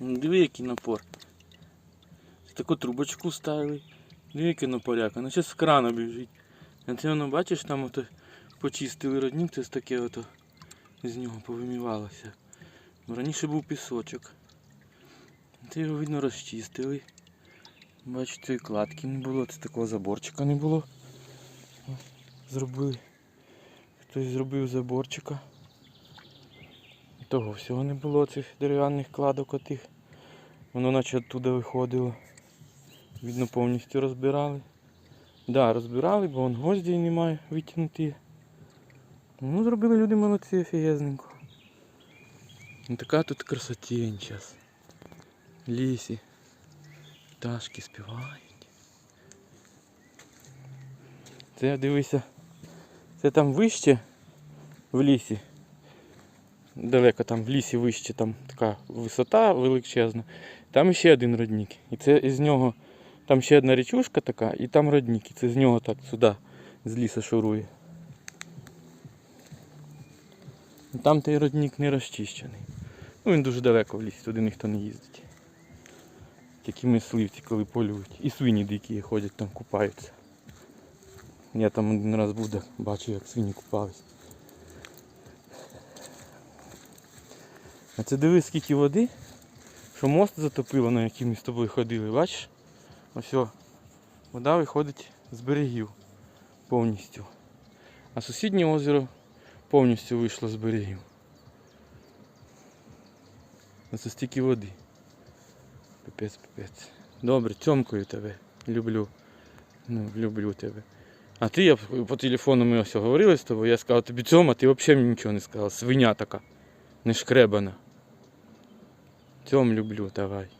Диви, який напор. Таку трубочку ставили. Диви, який напоряка. Ну зараз з крана біжить. А це воно, бачиш, там ото почистили родник, це таке ото з нього повимівалося. Раніше був пісочок. Це його видно розчистили. Бачу, цієї кладки не було, це такого заборчика не було. Зробили. Хтось зробив заборчика. Того всього не було цих дерев'яних кладок отих. Воно наче оттуда виходило. Видно, повністю розбирали. Да, розбирали, бо вон гвозді немає витягнуті. Ну, зробили люди молодці офігезненько. Ну, така тут красотень зараз. Лісі. Пташки співають. Це дивися. Це там вище в лісі. Далеко там в лісі вище, там така висота величезна. Там ще один родник. І це із нього, там ще одна річушка така, і там родник. І це з нього так сюди, з лісу шурує. Там той родник не розчищений. Ну він дуже далеко в лісі, туди ніхто не їздить. Такі мисливці, коли полюють. І свині дикі ходять там купаються. Я там один раз був, бачив, як свині купались. А це дивись, скільки води, що мост затопило, на який ми з тобою ходили, бачиш? Ось вода виходить з берегів повністю. А сусіднє озеро повністю вийшло з берегів. Оце стільки води. Пипець, пипець. Добре, цьомкою тебе. Люблю. Ну, люблю тебе. А ти я по телефону ми ось говорили з тобою, я сказав тобі цьому, ти взагалі нічого не сказав. Свиня така. Не Цьом люблю, давай.